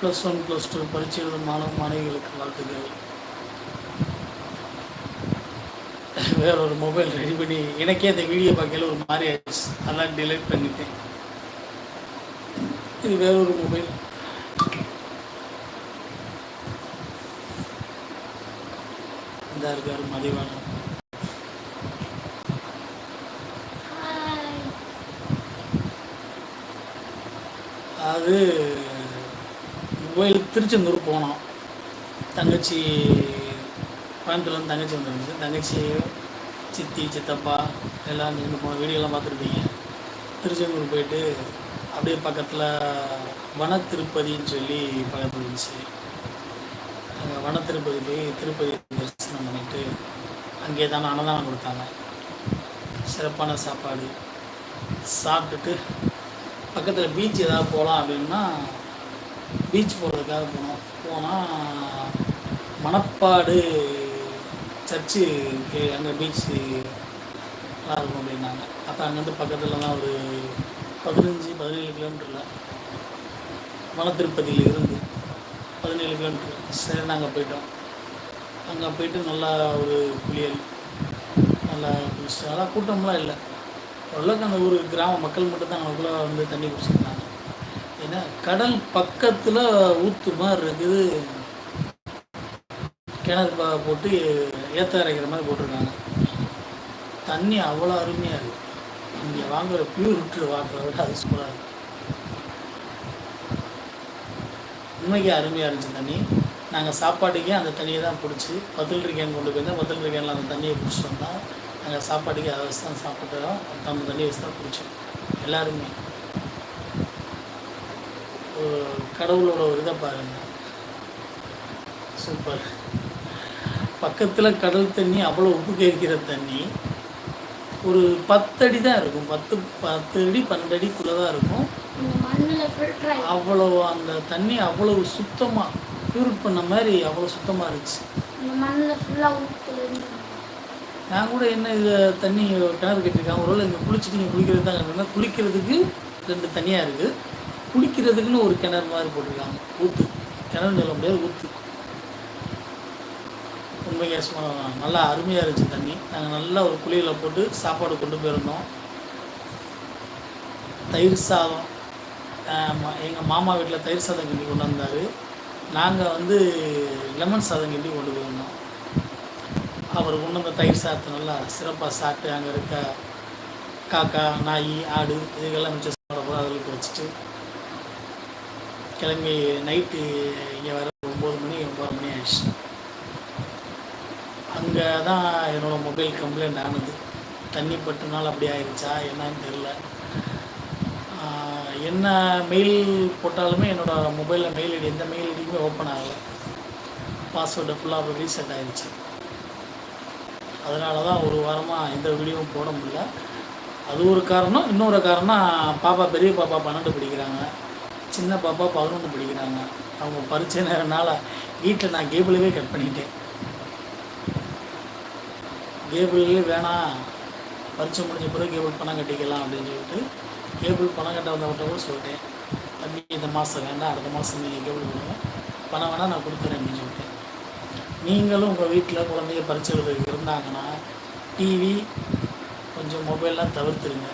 Plus one plus two பரீட்சை எழுதும் மாணவ மாணவிகளுக்கு வாழ்த்துக்கள். வேற ஒரு மொபைல் ரெடி பண்ணி எனக்கே அந்த வீடியோ பார்க்கல ஒரு மாதிரி ஆயிடுச்சு. அதெல்லாம் டிலைட் பண்ணிட்டேன். இது வேற ஒரு மொபைல் இந்த இருக்காரு மதிவானம் அது கோயிலுக்கு திருச்செந்தூர் போனோம். தங்கச்சி கோயம்புத்தூர்லேருந்து தங்கச்சி வந்துருந்துச்சு. தங்கச்சி சித்தி சித்தப்பா எல்லாம் நின்று போன வீடியோலாம் பார்த்துருப்பீங்க. திருச்செந்தூர் போயிட்டு அப்படியே பக்கத்தில் வன திருப்பதின்னு சொல்லி பக்கத்தில் இருந்துச்சு. அங்கே வன திருப்பதி போய் திருப்பதி தரிசனம் பண்ணிட்டு அங்கேயே தானே அன்னதானம் கொடுத்தாங்க. சிறப்பான சாப்பாடு. சாப்பிட்டுட்டு பக்கத்தில் பீச் ஏதாவது போகலாம் அப்படின்னா பீச் போகிறதுக்காக போனோம். போனால் மணப்பாடு சர்ச்சு அங்கே பீச்சு நல்லா இருக்கும் அப்படின்னாங்க. அப்போ அங்கேருந்து பக்கத்தில் தான் ஒரு பதினஞ்சு பதினேழு கிலோமீட்டரில் மலை திருப்பதியில் இருந்து பதினேழு கிலோமீட்டர் சரி நாங்கள் போயிட்டோம். அங்கே போயிட்டு நல்லா ஒரு குளியல் நல்லா குளிச்சுட்டு நல்லா கூட்டம்லாம் இல்லை. ஓரளவுக்கு அந்த ஊர் கிராம மக்கள் மட்டும் தான் அங்கக்குள்ளே வந்து தண்ணி குடிச்சிருந்தாங்க பார்த்தீங்கன்னா கடல் பக்கத்தில் ஊற்று மாதிரி இருக்குது. கிணறு போட்டு ஏற்ற அரைக்கிற மாதிரி போட்டிருக்காங்க. தண்ணி அவ்வளோ அருமையாக இருக்குது இங்கே வாங்குற பியூரிட்டு வாங்குறத விட அது சூப்பராக இருக்கு. உண்மைக்கு அருமையாக இருந்துச்சு தண்ணி. நாங்கள் சாப்பாட்டுக்கே அந்த தண்ணியை தான் பிடிச்சி பத்தில் கேன் கொண்டு போயிருந்தோம் பத்தில் கேனில் அந்த தண்ணியை பிடிச்சிட்டு வந்தால் நாங்கள் சாப்பாட்டுக்கே அதை வச்சு தான் சாப்பிட்டோம். அந்த தண்ணியை வச்சு தான் பிடிச்சோம் எல்லாருமே. கடவுளோட ஒரு இதை பாருங்கள் சூப்பர் பக்கத்தில் கடல் தண்ணி அவ்வளோ உப்பு கேட்கிற தண்ணி ஒரு பத்தடி தான் இருக்கும். பத்து பத்து அடி பன்னெண்டு தான் இருக்கும் அவ்வளோ அந்த தண்ணி அவ்வளவு சுத்தமாக பியூரிட் பண்ண மாதிரி அவ்வளோ சுத்தமாக இருந்துச்சு. நான் கூட என்ன இது தண்ணி கிணறு கட்டியிருக்காங்க ஒருவேளை இங்கே குளிச்சுட்டு இங்கே குளிக்கிறது தான் குளிக்கிறதுக்கு ரெண்டு தனியாக இருக்குது குளிக்கிறதுக்குன்னு ஒரு கிணறு மாதிரி போட்டிருக்காங்க. ஊற்று கிணறு சொல்ல முடியாது ஊற்று உண்மையாக சும்மா நல்லா அருமையாக இருந்துச்சு தண்ணி. நாங்கள் நல்லா ஒரு குழியில் போட்டு சாப்பாடு கொண்டு போயிருந்தோம். தயிர் சாதம் எங்கள் மாமா வீட்டில் தயிர் சாதம் கிண்டி கொண்டு வந்தார். நாங்கள் வந்து லெமன் சாதம் கிண்டி கொண்டு போயிருந்தோம். அவர் கொண்டு வந்த தயிர் சாதத்தை நல்லா சிறப்பாக சாப்பிட்டு அங்கே இருக்க காக்கா நாய் ஆடு இதுக்கெல்லாம் மிச்சம் சாப்பிட போகிற அதுகளுக்கு வச்சுட்டு கிளம்பி நைட்டு இங்கே வர ஒம்பது மணி ஒம்பது மணி ஆயிடுச்சு. அங்கே தான் என்னோடய மொபைல் கம்ப்ளைண்ட் ஆனது தண்ணி பட்டுனால அப்படி ஆயிடுச்சா என்னன்னு தெரில என்ன மெயில் போட்டாலுமே என்னோடய மொபைலில் மெயில் ஐடி எந்த மெயில் ஐடியுமே ஓப்பன் ஆகலை. பாஸ்வேர்டு ஃபுல்லாக ரீசெட் ஆயிடுச்சு அதனால தான் ஒரு வாரமாக எந்த வீடியோவும் போட முடியல. அது ஒரு காரணம். இன்னொரு காரணம் பாப்பா பெரிய பாப்பா பன்னெண்டு பிடிக்கிறாங்க. சின்ன பாப்பா பதினொன்று படிக்கிறாங்க. அவங்க பரிச்சை நேரனால வீட்டில் நான் கேபிளவே கட் பண்ணிட்டேன். கேபிள்லேயே வேணாம் பரிச்சை முடிஞ்ச பிறகு கேபிள் பணம் கட்டிக்கலாம் அப்படின்னு சொல்லிட்டு கேபிள் பணம் கட்ட வந்தவர்கிட்ட கூட சொல்லிட்டேன். தம்பி இந்த மாதம் வேண்டாம் அடுத்த மாதம் நீங்கள் கேபிள் கொடுங்க பணம் வேணால் நான் கொடுக்குறேன் அப்படின்னு சொல்லிட்டேன். நீங்களும் உங்கள் வீட்டில் குழந்தைய பரிச்சை இருந்தாங்கன்னா டிவி கொஞ்சம் மொபைல்லாம் தவிர்த்துருங்க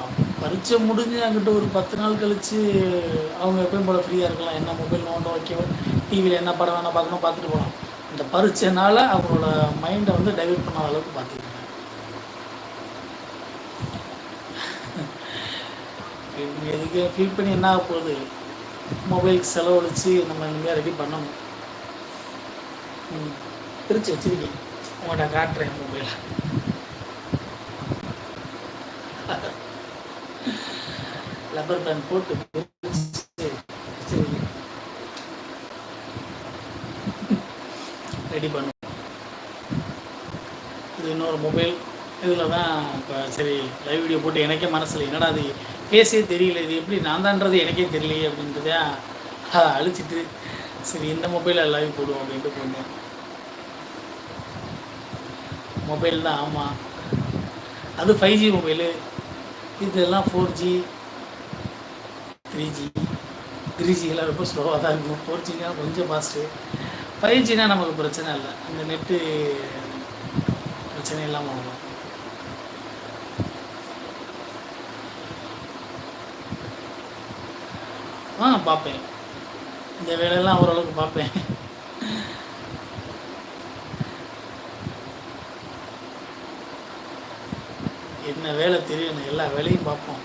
அப்ப பரீட்சை முடிஞ்சு அங்கிட்ட ஒரு பத்து நாள் கழித்து அவங்க எப்பயும் போல் ஃப்ரீயாக இருக்கலாம். என்ன மொபைல் நோண்ட வைக்க டிவியில் என்ன படம் வேணால் பார்க்கணும் பார்த்துட்டு போகலாம். இந்த பரீட்சைனால அவங்களோட மைண்டை வந்து டைவெர்ட் பண்ண அளவுக்கு பார்த்துக்கங்க எதுக்கு ஃபீல் பண்ணி என்ன ஆக போகுது? மொபைலுக்கு செலவழித்து நம்ம இனிமேல் ரெடி பண்ணணும். ம். பிரித்து வச்சிருக்கேன். உங்கள்கிட்ட காட்டுறேன் மொபைலை ரப்பர் பேண்ட் போட்டு ரெடி பண்ணுவோம். இது இன்னொரு மொபைல் இதில் தான் இப்போ சரி லைவ் வீடியோ போட்டு எனக்கே மனசில் என்னடா அது பேசவே தெரியல இது எப்படி நான் தான்றது எனக்கே தெரியலையே அப்படின்றதே அதை அழிச்சிட்டு சரி இந்த மொபைலில் லைவ் போடுவோம் அப்படின்ட்டு போனேன். மொபைல் தான் ஆமாம் அது ஃபைவ் ஜி மொபைலு இதெல்லாம் four G three G three ஜிலாம் ரொம்ப ஸ்லோவாக தான் இருக்கும். ஃபோர் ஜினா கொஞ்சம் ஃபாஸ்ட்டு ஃபைவ் ஜினா நமக்கு பிரச்சனை இல்லை. அந்த நெட்டு பிரச்சனை இல்லாமல் வரும். ஆ பார்ப்பேன். இந்த வேலையெல்லாம் ஓரளவுக்கு பார்ப்பேன். என்ன வேலை தெரியும் எல்லா வேலையும் பார்ப்போம்.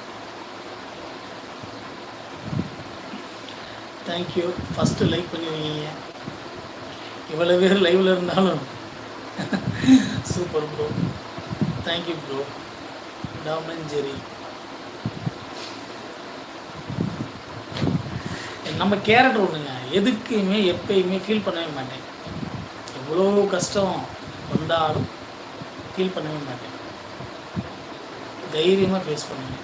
தேங்க்யூ ஃபஸ்ட்டு லைக் பண்ணிருக்கீங்க. இவ்வளோ பேர் லைவில் இருந்தாலும். Super bro thank you bro Tom and Jerry நம்ம கேரக்டர் ஒன்றுங்க எதுக்குமே எப்பயுமே ஃபீல் பண்ணவே மாட்டேன். எவ்வளோ கஷ்டம் வந்தாலும் ஃபீல் பண்ணவே மாட்டேன். தைரியமாக ஃபேஸ் பண்ணுவேன்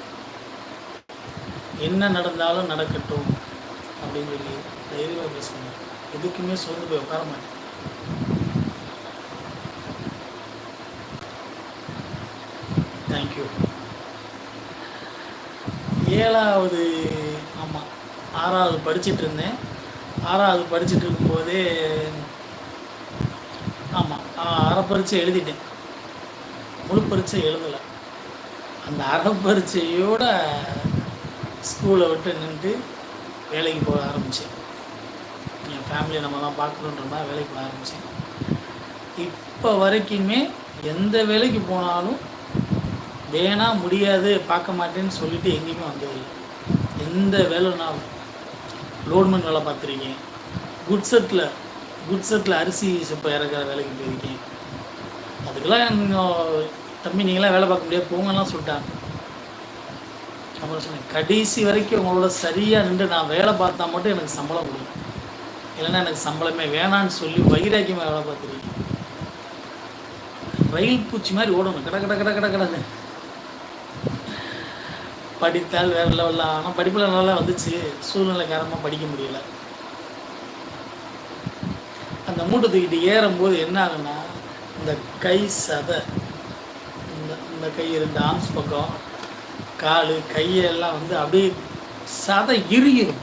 என்ன நடந்தாலும் நடக்கட்டும். அப்படின்னு சொல்லி தைரியமாக ஃபேஸ் எதுக்குமே சோர்ந்து போய் உட்கார மாட்டேன். தேங்க்யூ ஏழாவது ஆமாம் ஆறாவது படிச்சிட்டு இருந்தேன். ஆறாவது படிச்சிட்டு இருக்கும்போதே ஆமாம் அரை பரீட்சை எழுதிட்டேன். முழு பரீட்சை எழுதலை. அந்த அரை பரீட்சையோட ஸ்கூலை விட்டு நின்று வேலைக்கு போக ஆரம்பித்தேன் என் ஃபேமிலியை நம்ம தான் பார்க்கணுன்ற மாதிரி வேலைக்கு போக ஆரம்பித்தேன் இப்போ வரைக்குமே எந்த வேலைக்கு போனாலும் வேணாம் முடியாது பார்க்க மாட்டேன்னு சொல்லிட்டு எங்கேயுமே வந்ததில்லை. எந்த வேலைனாலும் லோட்மேன் வேலை பார்த்துருக்கேன். குட் செட்டில் குட் செட்டில் அரிசி சிப்பை இறக்குற வேலைக்கு போயிருக்கேன். அதுக்கெல்லாம் தம்பி நீங்களாம் வேலை பார்க்க முடியாது போங்கலாம் சொல்லிட்டாங்க. அப்புறம் சொன்னேன் கடைசி வரைக்கும் உங்களோட சரியாக நின்று நான் வேலை பார்த்தா மட்டும் எனக்கு சம்பளம் கொடுங்க. இல்லைன்னா எனக்கு சம்பளமே வேணான்னு சொல்லி வைராக்கியமாக வேலை பார்த்துருக்கீங்க. ரயில் பூச்சி மாதிரி ஓடணும். கட கட கட கட கடன்னு. படித்தால் வேற லெவலில் ஆனால் படிப்பில் நல்லா வந்துச்சு. சூழ்நிலை காரணமாக படிக்க முடியல. அந்த மூட்டை தூக்கிட்டு ஏறும்போது என்ன ஆகுன்னா இந்த கை சதை இந்த இந்த கை ரெண்டு ஆர்ம்ஸ் பக்கம் கால் கையெல்லாம் வந்து அப்படியே சதை இறுகிடும்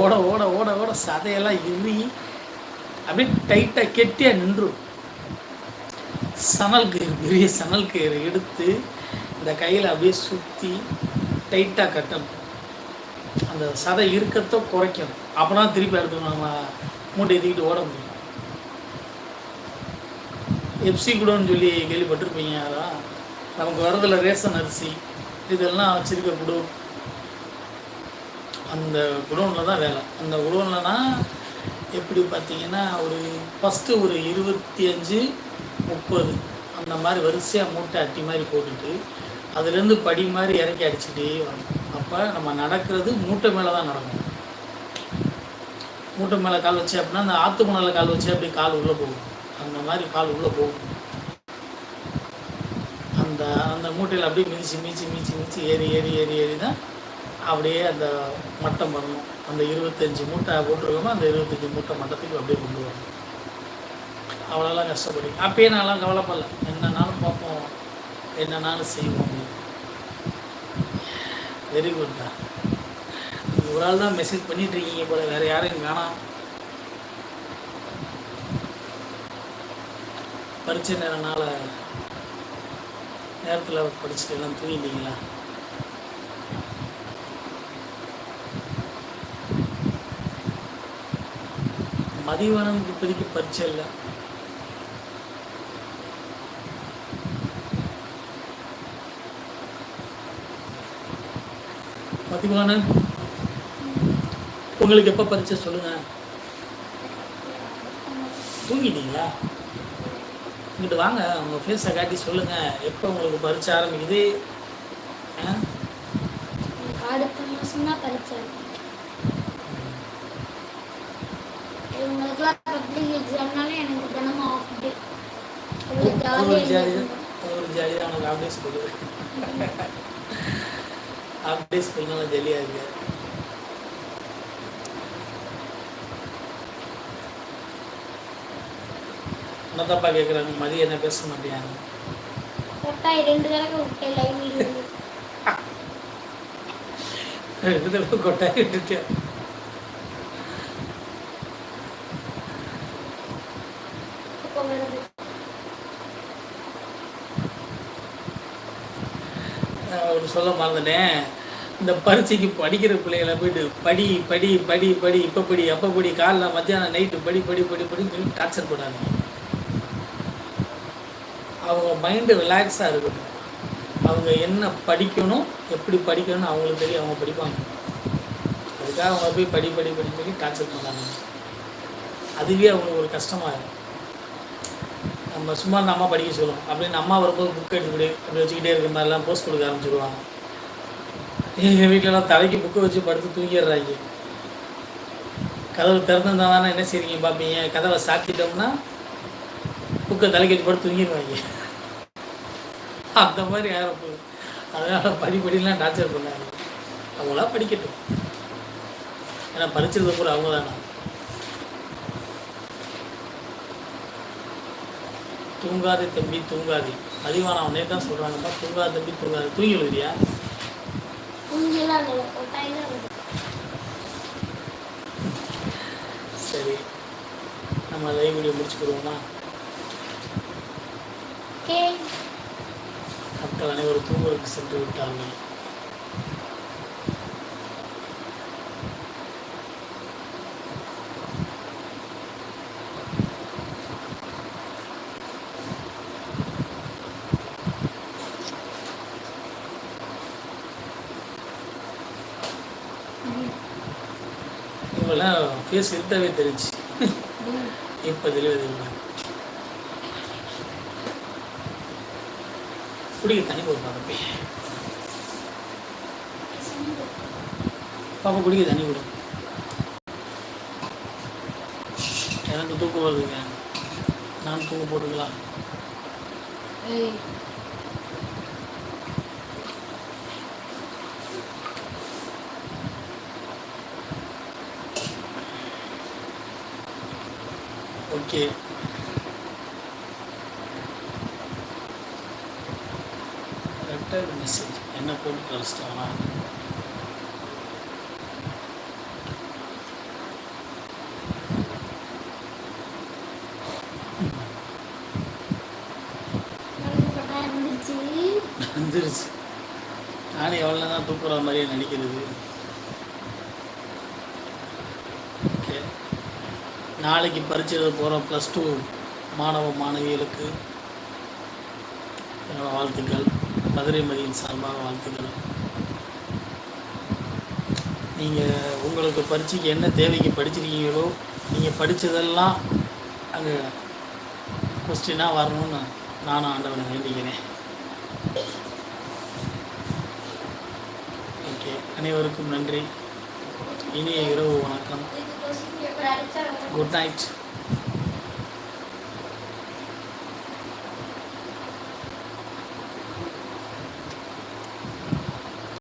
ஓட ஓட ஓட ஓட சதையெல்லாம் இறுகி அப்படியே டைட்டாக கெட்டியாக நின்றும் சணல் கயிறு பெரிய சணல் கயிறு எடுத்து இந்த கையில் அப்படியே சுற்றி டைட்டாக கட்டணும். அந்த சதை இருக்கத்தை குறைக்கணும். அப்போனா திருப்பி அடுத்து நம்ம மூட்டை தூக்கிட்டு ஓட முடியும். எப்சி கூடன்னு சொல்லி கேள்விப்பட்டிருப்பீங்க அதான் நமக்கு வரதில் ரேஷன் அரிசி இதெல்லாம் வச்சிருக்க குடோன் அந்த குடோனில் தான் வேலை. அந்த குடோன்லனா எப்படி பார்த்தீங்கன்னா ஒரு ஃபஸ்ட்டு ஒரு இருபத்தி அஞ்சு முப்பது அந்த மாதிரி வரிசையாக மூட்டை அட்டி மாதிரி போட்டுட்டு அதுலேருந்து படி மாதிரி இறக்கி அடிச்சுட்டே வரணும். அப்போ நம்ம நடக்கிறது மூட்டை மேலே தான் நடக்கும். மூட்டை மேலே கால் வச்சு அப்படின்னா அந்த ஆற்று மணலில் கால் வச்சு அப்படி கால் உள்ளே போகும். அந்த மாதிரி கால் உள்ளே போகும். அந்த அந்த மூட்டையில் அப்படியே மிதிச்சு மிதிச்சு மிதிச்சு மிதிச்சு ஏறி ஏறி ஏறி ஏறி தான் அப்படியே அந்த மட்டம் வரணும். அந்த இருபத்தஞ்சி மூட்டை போட்டிருக்கோமோ அந்த இருபத்தஞ்சி மூட்டை மட்டத்துக்கு அப்படியே கொண்டு வரணும். அவ்வளோலாம் கஷ்டப்படி அப்பயே நான்லாம் கவலைப்படல. என்னன்னாலும் பார்ப்போம். என்னன்னாலும் செய்வோம் அப்படின்னு. வெரி குட் தான். ஒரு ஆள் தான் மெசேஜ் பண்ணிட்டு இருக்கீங்க போல. வேறு யாரையும் வேணாம் பரிச்சை நேரனால நேரத்தில் படிச்சுட்டு எல்லாம் தூங்கிட்டீங்களா? மதிவானம் இப்போதைக்கு பரிச்சை இல்லை. மதிவானன் உங்களுக்கு எப்போ பரிச்சை சொல்லுங்க? தூங்கிட்டீங்களா? இங்கிட்டு வாங்க உங்கள் ஃபேஸை காட்டி சொல்லுங்கள் எப்போ உங்களுக்கு பரீட்சை ஆரம்பிக்குது? அடுத்த மாதம் தான் பரீட்சை இவங்களுக்குலாம் பப்ளிக் எக்ஸாம்னால எனக்கு தினமும் ஆஃப் டே அது ஒரு ஜாலி ஜாலியாக ஒரு ஜாலி தான் உனக்கு half day school half day ஸ்கூல்னால ஜாலியாக இருக்கு என்னத்தப்பா கேட்குறாங்க மதியம் என்ன பேச கொட்டாய் ரெண்டு தடவை ரெண்டு கொட்டாய் விட்டுட்டேன். ஒரு சொல்ல மறந்துட்டேன். இந்த பரீட்சைக்கு படிக்கிற பிள்ளைகளை போயிட்டு படி படி படி படி இப்போ படி அப்போ படி காலைல மத்தியானம் நைட்டு படி படி படி படின்னு சொல்லி டார்ச்சர் பண்ணாங்க அவங்க மைண்டு ரிலாக்ஸாக இருக்கட்டும் அவங்க என்ன படிக்கணும் எப்படி படிக்கணும்னு அவங்களுக்கு தெரியும் அவங்க படிப்பாங்க. அதுக்காக அவங்க போய் படி படி படி சொல்லி டார்ச்சர் பண்ணாங்க அதுவே அவங்களுக்கு ஒரு கஷ்டமாக இருக்கும். நம்ம சும்மா இந்த அம்மா படிக்க சொல்லுவோம் அப்படின்னு அம்மா வரும்போது புக் எடுத்துக்கிட்டு அப்படி வச்சுக்கிட்டே இருக்கிற மாதிரிலாம் போஸ்ட் கொடுக்க ஆரம்பிச்சிடுவாங்க எங்கள் வீட்டிலலாம் தலைக்கு புக்கை வச்சு படுத்து தூங்கிடுறாங்க. கதவு திறந்துருந்தா தானே என்ன செய்றீங்க பார்ப்பீங்க கதவை சாத்திட்டோம்னா புக்கை தலைக்கு வச்சு படுத்து தூங்கிடுவாங்க. அந்த மாதிரி யாரும் போகுது அதனால் படி படிலாம் டார்ச்சர் பண்ணாங்க. அவங்களா படிக்கட்டும். ஏன்னா படிச்சிருந்த கூட அவங்க தானே தூங்காதே தம்பி தூங்காதே. அதிகமான அவனே தான் சொல்கிறாங்கப்பா தூங்காத தம்பி தூங்காது. தூங்கி விழுதியா சரி. நம்ம லைவ் வீடியோ முடிச்சுக்கிடுவோமா? ஓகே. மக்கள் அனைவரும் தூங்குவதற்கு சென்று விட்டார்கள். இவெல்லாம் ஃபேஸ் இருட்டவே தெரிஞ்சு. இப்போ தெளிவு தெரியுமா? குடிக்க தண்ணி போய் பாப்பா பாப்பா குடிக்க தண்ணி கொடு எனக்கு தூக்கம் வருதுங்க நான் தூங்க போட்டுக்கலாம். ஓகே. மெசேஜ் என்ன போட்டு கொட்டாய் இருந்துச்சு வந்துருச்சு. நானும் எவ்வளோ தான் தூக்குற மாதிரியே நடிக்கிறது ஓகே. நாளைக்கு பரீட்சை எழுத போகிற ப்ளஸ் டூ மாணவ மாணவிகளுக்கு வாழ்த்துக்கள். மதுரை மதியின் சார்பாக வாழ்த்துக்கிறோம் நீங்கள் உங்களுக்கு பரீட்சைக்கு என்ன தேவைக்கு படிச்சிருக்கீங்களோ நீங்கள் படித்ததெல்லாம் அங்கே கொஸ்டினாக வரணும்னு நானும் ஆண்டவனை வேண்டிக்கிறேன். ஓகே அனைவருக்கும் நன்றி. இனிய இரவு வணக்கம். Good night